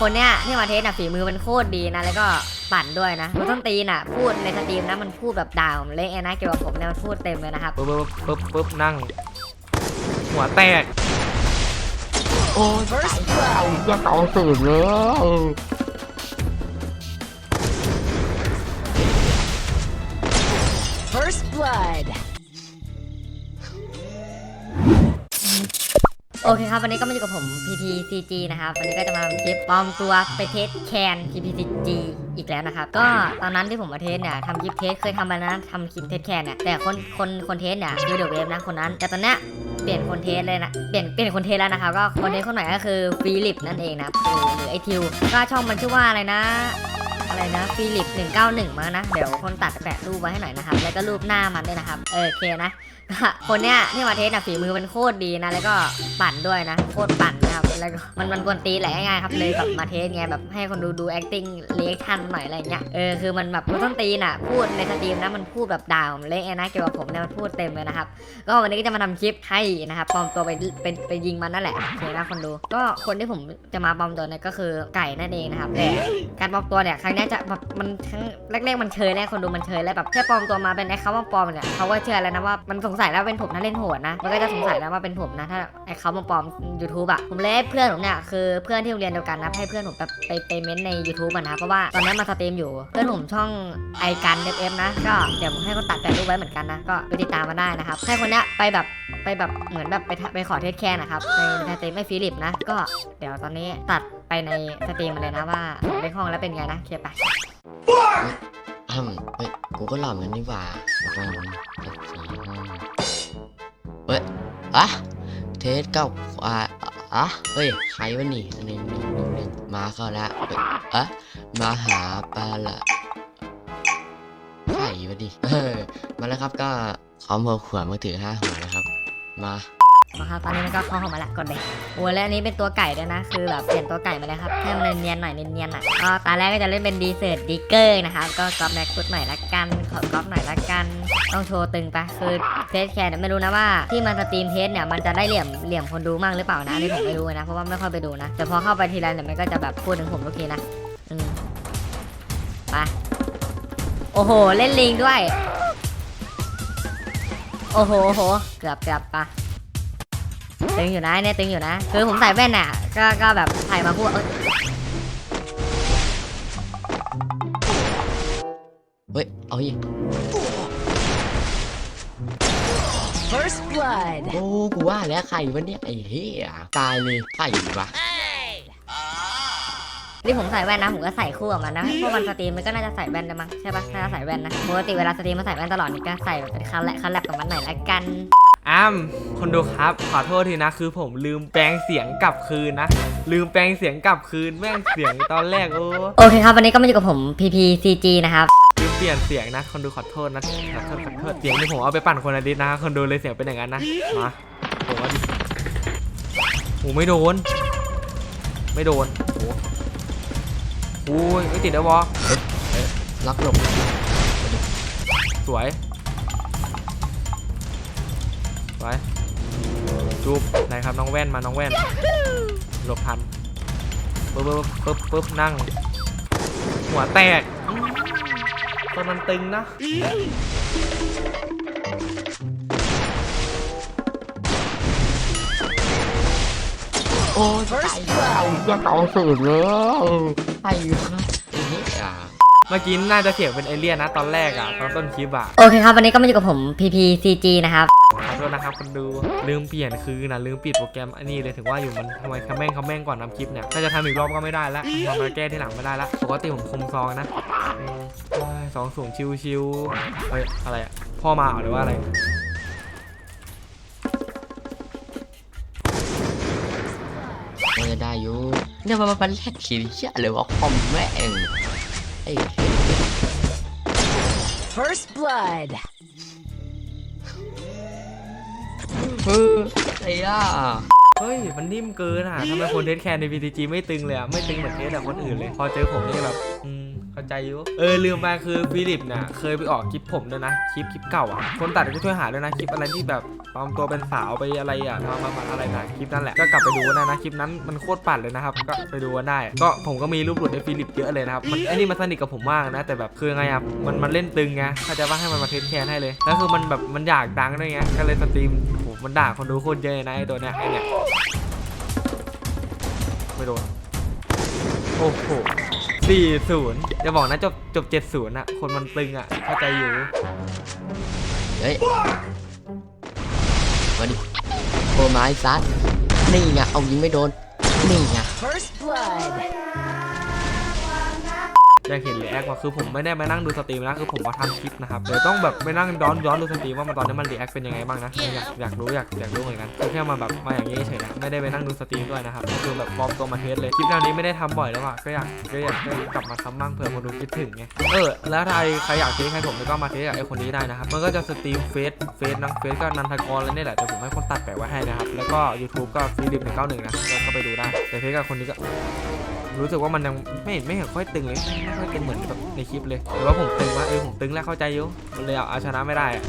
คนเนี้ยที่มาเทสน่ะฝีมือมันโคตรดีนะ แล้วก็ปั่นด้วยนะมันต้นตีนอะพูดในสตรีมนะมันพูดแบบด่าผมเละนะเกี่ยวกับผมเนี่ยมันพูดเต็มเลยนะครับปึ๊บปึ๊บปึ๊บปึ๊บนั่ง หัวแตก โอ้ยเอาจะต่อสืบเลย First blood. อเคครับวันนี้ก็มาอยู่กับผม PPCG นะครับวันนี้ก็จะมาทำคลิปปลอมตัวไปเทสแคน PPCG อีกแล้วนะครับ ก็ตอนนั้นที่ผมมาเทสเนี่ยทำคลิปเทสเคยทำมานะทำคลิปเทสแคนเนี่ยแต่คนคนคนเทสเนี่ยคือเดอะเวฟนะคนนั้น แต่ตอนเนี้ยเปลี่ยนคนเทสเลยนะเปลี่ยนเปลี่ยนคนเทสแล้วนะครับก็คนเทสคนไหนก็คือฟิลิปนั่นเองนะคือหรือไอทิวก็ช่องมันชื่อว่าอะไรนะ อะไรนะฟิลิป191มานะเดี๋ยวคนตัดแปะรูปไว้ให้หน่อยนะครับ แล้วก็รูปหน้ามันด้วยนะครับเออโอเคนะคนเนี้ยที่มาเทสน่ะฝีมือมันโคตรดีนะแล้วก็ปั่นด้วยนะโคตรปั่นนะครับแล้วก็มันมันกวนตีแหละง่ายๆครับเลยแบบมาเทสไงแบบให้คนดูดู acting reaction หน่อยอะไรเงี้ยเออคือมันแบบมันต้นตีน่ะพูดในสตรีมนะมันพูดแบบด่าผมเละนะเกี่ยวกับผมเนี่ยมันพูดเต็มเลยนะครับก็วันนี้ก็จะมาทำคลิปให้นะครับปลอมตัวไปไปไปยิงมันนั่นแหละโอเคนะคนดู ก็คนที่ผมจะมาปลอมตัวเนี่ยก็คือไก่นั่นเองนะครับแต่การปลอมตัวเนี่ยครั้งนี้จะแบบมันครั้งแรกๆมันเชยแรกคนดูมันเชยแล้วแบบแค่ปลอมตัวมาเป็นไอ้เขามาปลอมเนี่ยเขาก็เชื่อแล้วนะว่ามันสงสัยแล้วเป็นผมถ้าเล่นโหดนะมันก็จะสงสัยแล้วว่าเป็นผมนะถ้าไอ้เขามาปลอม YouTube อะผมเลยเพื่อนผมเนี่ยคือเพื่อนที่โรงเรียนเดียวกันนะให้เพื่อนผมแบบไปไปเม้นต์ใน YouTube อะนะเพราะว่าตอนนี้มาสตรีมอยู่เพื่อนผมช่องไอกันเอฟนะก็เดี๋ยวผมให้เขาตัดแต่รูปไว้เหมือนกันนะก็ไปติดตามมาได้นะครับให้คนเนี้ยไปแบบไปแบบเหมือนแบบไปไปขอเทสแค่นะครับในในสตรีมไม่ฟิลิปนะก็เดี๋ยวตอนนี้ตัด ไปในสตรีมมาเลยนะว่าผมได้ห้องแล้วเป็นไงนะเคลียร์ไปอืมเฮ้ยกูก็หล่อเหมือนกันนี่หว่าลองสักสี่ห้าเฮ้ยอะเทสเก้าอ่าอะเฮ้ยใครวะนี่อันนี้นึ่นึ่มาเข้าแล้วเฮ้ยอะมาหาปลาละใครวะดิเออมาแล้วครับก็ขอมหัวขวามือถือห้าหัวนะครับ มา มาครับตอนนี้มันก็เข้าห้องมาละกดเลยโอ้และอันนี้เป็นตัวไก่ด้วยนะ คือแบบเปลี่ยนตัวไก่มาเลยครับให้มันเนียนๆหน่อยเนียนๆอะก็ตาแรกก็จะเล่นเป็นดีเซอร์ดิเกอร์นะครับก็ก๊อปแม็กฟุตหน่อยละกันขอก๊อปหน่อยละกัน ต้องโชว์ตึงไปคือเทสแคร์เนี่ยไม่รู้นะว่าที่มันสตรีมเทสเนี่ยมันจะได้เหลี่ยมเหลี่ยมคนดูมั่งหรือเปล่านะอันนี่ผมไม่รู้นะเพราะว่าไม่ค่อยไปดูนะแต่พอเข้าไปทีไรเนี่ยมันก็จะแบบพูดถึงผมทุกทีนะอืมไปโอ้โหเล่นลิงด้วย โอ้โหโอ้โหเกือบเกือบปะ ตึงอยู่นะเนี่ยตึงอยู่นะคือผมใส่แว่นน่ะก็ก็แบบถ่ายมาพูดเอ้ยเฮ้ยเอาอีก First blood. โอ้กูว่าแล้วใครวะเนี่ยไอ้เหี้ยตายเลยใครวะนี่ผมใส่แว่นนะผมก็ใส่คู่กับมันนะเพราะมันสตรีมมันก็น่าจะใส่แว่นได้มั้งใช่ปะน่าจะใส่แว่นนะปกติเวลาสตรีมมันใส่แว่นตลอดนี่ก็ใส่เป็นคันแหละคันแลบกับมันหน่อยละกัน อ้ามคนดูครับขอโทษทีนะคือผมลืมแปลงเสียงกลับคืนนะ ลืมแปลงเสียงกลับคืนแม่งเสียงตอนแรกโอ้โอเคครับ วันนี้ก็มาอยู่กับผม PPCG นะครับ ลืมเปลี่ยนเสียงนะ คนดูขอโทษนะขอโทษขอโทษเสียงที่ผมเอาไปปั่นคนละดิสนะคนดูเลยเสียงเป็นอย่างนั้นนะมาผมว่าดิโอ้ไม่โดน ไม่โดนโอ้โอ้ยไม่ติดแล้ววะล็อกหลบสวย จูบไหนครับน้องแว่นมาน้องแว่นหลบทันปึ๊บปึ๊บปึ๊บปึ๊บนั่ง หัวแตกตัวมันตึงนะโอ้ยเอา blood. จะต่อสืบเลยไอ้เหี้ย เมื่อกี้น่าจะเสียงเป็นเอเลี่ยนนะตอนแรกอะตอนต้นคลิปอะโอเคครับ วันนี้ก็มาอยู่กับผม PPCG นะครับ ขอโทษนะครับคนดูลืมเปลี่ยนคือนะลืมปิดโปรแกรมอันนี้เลยถึงว่าอยู่มันทำไมคำแม่งคำแม่งก่อนทำคลิปเนี่ยถ้าจะทำอีกรอบก็ไม่ได้ละพอมาแก้ที่หลังไม่ได้ละปกติผมคุมซองนะอืมโอ้ยสองสูงชิวชิวๆเฮ้ยอะไรอะพ่อมาเหรอหรือว่าอะไรมันจะได้อยู่เนี่ยมันมันแลกขีดเชี่ยเลยว่าคอมแม่ง ไอ้ First blood. เออไอ้ย่า เฮ้ย มันนิ่มเกินอะทำไมคนเทสแคนใน PTG ไม่ตึงเลยอะ ไม่ตึงเหมือนเทสแบบคนอื่นเลย พอเจอผมนี่แบบ อืมเข้าใจอยู่ เออ ลืมไปคือฟิลิปเนี่ยเคยไปออกคลิปผมด้วยนะ คลิปคลิปเก่าอะ คนตัดก็ช่วยหาด้วยนะ คลิปอะไรที่แบบปลอมตัวเป็นสาวไปอะไรอะมามามาอะไรนะคลิปนั่นแหละ ก็กลับไปดูกันได้นะ คลิปนั้นมันโคตรปั่นเลยนะครับ ก็ไปดูกันได้ ก็ผมก็มีรูปหลุดในฟิลิปเยอะเลยนะครับ มันไอ้นี่มันสนิทกับผมมากนะ แต่แบบคือไงอะ มันมันเล่นตึงไงเข้าใจว่าให้มันมาเทสแคนให้เลย แล้วคือมันแบบมันอยากดังด้วยไง ก็เลยสตรีมโอ้โหมันด่าคนดูโคตรเยอะเลยนะไอ้ตัวเนี้ยไอ้เนี่ยไม่โดน โอ้โหสี่ศูนย์จะบอกนะจบจบเจ็ดศูนย์อะคนมันตึงอะเข้าใจอยู่ เฮ้ยมาดิโอ้ไม้ซัดนี่ไงเอายิงไม่โดน นี่ไง First blood. อยากเห็นรีแอคว่าคือผมไม่ได้มานั่งดูสตรีมนะคือผมมาทำคลิปนะครับเดี๋ยวต้องแบบไปนั่งย้อนย้อนดูสตรีมว่ามันตอนนี้มันรีแอคเป็นยังไงบ้างนะอยากอยากรู้อยากอยากรู้เหมือนกันคือแค่มาแบบมาอย่างนี้เฉยนะไม่ได้ไปนั่งดูสตรีมด้วยนะครับก็คือแบบปลอมตัวมาเทสเลยคลิปแนวนี้ไม่ได้ทำบ่อยแล้วอะก็อยากก็อยากก็กลับมาทำบ้างเผื่อคนดูคิดถึงไงเออแล้วใครใครอยากเทสใครผมก็มาเทสกับไอ้คนนี้ได้นะครับมันก็จะสตรีมเฟซเฟซนะเฟซก็นันทกรแล้วนี่แหละแต่ผมให้คนตัดแปะไว้ให้นะครับแล้วก็ YouTube ก็ฟิลิปหนึ่งเก้าหนึ่งนะก็ก็ไปดูได้แต่เทสกับคนนี้ก็ รู้สึกว่ามันยังไม่เห็นไม่เห็นค่อยตึงเลยไม่ค่อยตึงเหมือนแบบในคลิปเลยหรือว่าผมตึงว่าเออผมตึงแล้วเข้าใจอยู่มันเลยเอาชนะไม่ได้อะ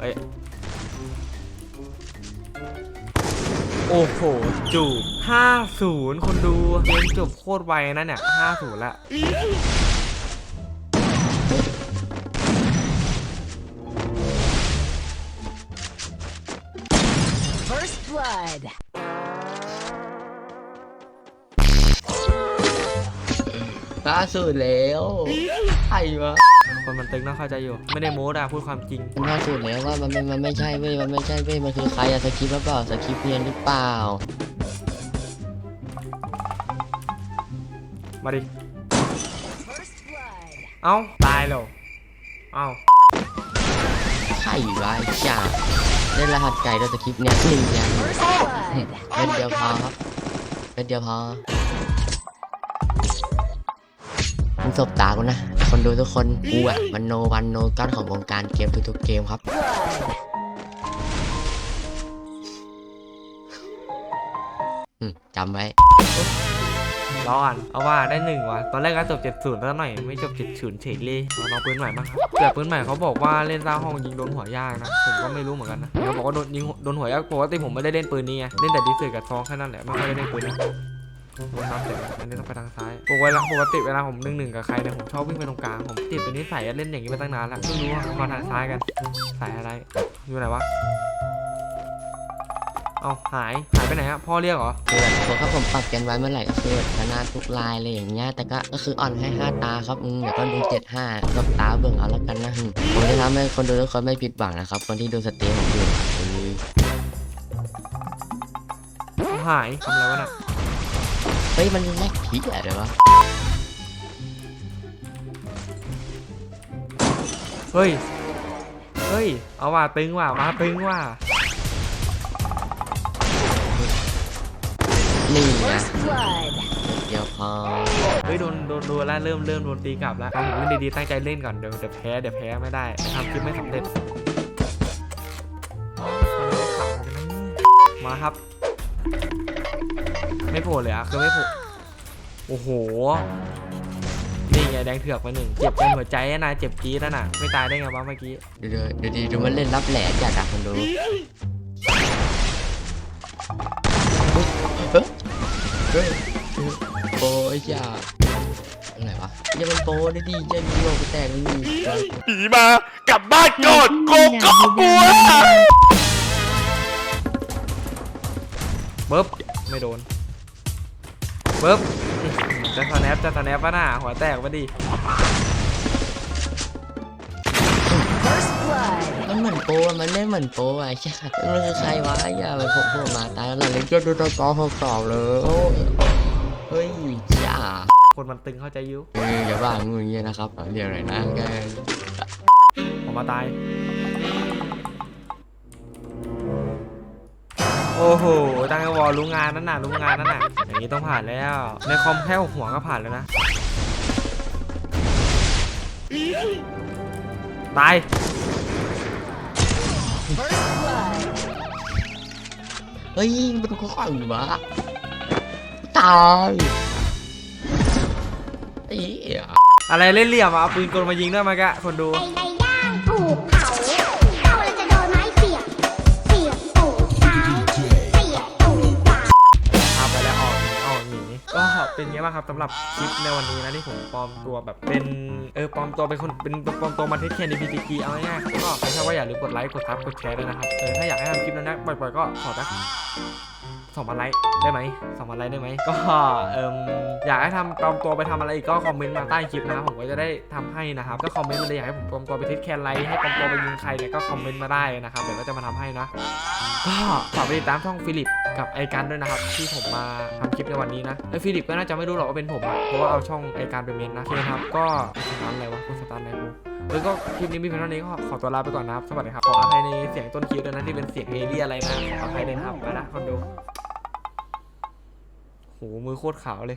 เอ้ยโอ้โหจูบ50 คนดูเกมจบโคตรไวนะเนี่ย50ละ ล่าสุดแล้วใครวะคนมันตึงน่าเข้าใจอยู่ ไม่ได้โม้ด่าพูดความจริงล่าสุดแล้วว่ามันมันมันไม่ใช่เว้ยมันไม่ใช่เว้ยมันคือใครอะสคริปต์หรือเปล่าสคริปต์เพียนหรือเปล่า มาดิ First blood. เอ้าตายแล้วเอ้าใครวะไอ้จ่าเล่นรหัสไก่ด้วยสคริปต์เนี่ยหนึ่งเนี่ย First blood. เม็ดเดียวพอครับเม็ดเดียวพอ มึงสบตากูนะ คนดูทุกคนกูอะมันโนวันโนก้อนของวงการเกมทุกๆเกมครับ อืมจำไว้ รอก่อนเอาว่าได้หนึ่งว่ะ ตอนแรกก็จบ70แล้วหน่อย ไม่จบ70เฉยเลยเอาลองปืนใหม่บ้างครับแต่ปืนใหม่เขาบอกว่าเล่นสร้าห้องยิงโดนหัวยากนะ ผมก็ไม่รู้เหมือนกันนะเขาบอกว่าโดนยิงโดนหัวยากปกติผมไม่ได้เล่นปืนนี้ไงเล่นแต่ดีเซลกับซองแค่นั้นแหละ ไม่ค่อยได้เล่นปืนนี้ โดนน้ำเสร็จแล้วอันนี้ต้องไปทางซ้ายปกติปกติเวลาผมหนึ่งหนึ่งกับใครเนี่ยผมชอบวิ่งไปตรงกลางผมติดเป็นนิสัยอะเล่นอย่างนี้มาตั้งนานแล้วเพิ่งรู้ว่ามาทางซ้ายกันสายอะไรอยู่ไหนวะเอาหายหายไปไหนฮะพ่อเรียกเหรอคือแบบผมครับผมปรับกันไว้เมื่อไหร่ก็คือแบบชนะทุกลายเลยอย่างเงี้ยแต่ก็ก็คืออ่อนให้ห้าตาครับอืมเดี๋ยวก็ดูเจ็ดห้ากับตาเบิ่งเอาละกันนะอืมผมจะทำให้คนดูทุกคนไม่ผิดหวังนะครับ คนที่ดูสตรีมผมอยู่เออหายทำอะไรวะน่ะ เฮ้ยมันแลกผีอะไรวะเฮ้ย เฮ้ย เอาว่ะตึงว่ะมาตึงว่ะนี่ไง First blood. เดี๋ยวพอเฮ้ยโดนโดนโดนแล้วเริ่มเริ่มโดนตีกลับแล้วทำผมเล่นดีๆตั้งใจเล่นก่อนเดี๋ยวเดี๋ยวแพ้เดี๋ยวแพ้ไม่ได้ทำคลิปไม่สำเร็จมาครับ ไม่โผล่เลยอะคือไม่โผล่โอ้โห นี่ไงแดงเถือกมาหนึ่งเจ็บเป็นหัวใจอะนะเจ็บจี๊ดแล้วน่ะ ไม่ตายได้ไงวะเมื่อกี้ เดี๋ยวเดี๋ยวเดี๋ยวดูมันเล่นรับแหล่จัดอะคนดูเฮ้ยโอ้ยจ้าอะไรวะอย่ามันโปได้ดีอย่ามีโลกแตกเลยนี่ผีมากลับบ้านก่อนโกโก้กลัว เบิบไม่โดนเบิบจะสแนปจะสแนปปะน่ะหัวแตกปะดิ First blood. มันเหมือนโปอะมันเล่นเหมือนโปอะไอ้ชามันคือใครวะอย่าไปพบพวกมาตายแล้วเราเล่นก็ดูตะกอหกสองเลยโอ้ยเฮ้ยจ้าคนมันตึงเข้าใจอยุเอออย่าว่างูอย่างเงี้ยนะครับเดี๋ยวหน่อยนะแกผมมาตาย โอ้โหตั้งแต่วอลรู้งานนั่นน่ะรู้งานนั่นน่ะอย่างนี้ต้องผ่านแล้ว ในคอมแค่หกหัวก็ผ่านแล้วนะ ตาย First blood. เฮ้ย มันก็ข้างวะตายไอ้เหี้ยอะไรเล่นเหลี่ยมอะเอาปืนกลมายิงด้วยมากะคนดู ไอ้ เป็นไงบ้างครับสำหรับคลิปในวันนี้นะที่ผมปลอมตัวแบบเป็นเออปลอมตัวเป็นคนเป็นปลอมตัวมาเทสแคนในพีทีเอาง่ายๆก็ไม่ใช่ว่าอย่าลืมกดไลค์กดซับกดแชร์ด้วยนะครับเออถ้าอยากให้ทำคลิปนั้นนะบ่อยๆก็ขอสักสองพันไลค์ได้ไหมสองพันไลค์ได้ไหมก็เอออยากให้ทำปลอมตัวไปทำอะไรอีกก็คอมเมนต์มาใต้คลิปนะครับผมก็จะได้ทำให้นะครับก็คอมเมนต์มาเลยอยากให้ผมปลอมตัวไปเทสแคนไลค์ให้ปลอมตัวไปยิงใครเนี่ยก็คอมเมนต์มาได้นะครับเดี๋ยวก็จะมาทำให้นะก็ฝากไปติดตามช่องฟิลิป กับไอการด้วยนะครับ ที่ผมมาทำคลิปในวันนี้นะไอฟิลิปก็น่าจะไม่รู้หรอกว่าเป็นผมอะเพราะว่าเอาช่องไอการไปเมนนะโอเคครับ ก็สตาร์ทอะไรวะกูสตาร์ทอะไรกูแล้วก็คลิปนี้มีเพียงเท่านี้ก็ขอตัวลาไปก่อนนะครับ สวัสดีครับ ขออภัยในเสียงต้นคลิปด้วยนะที่เป็นเสียงเอเลี่ยอะไรนะขออภัยด้วยนะครับไปละคนดูโหมือโคตรขาวเลย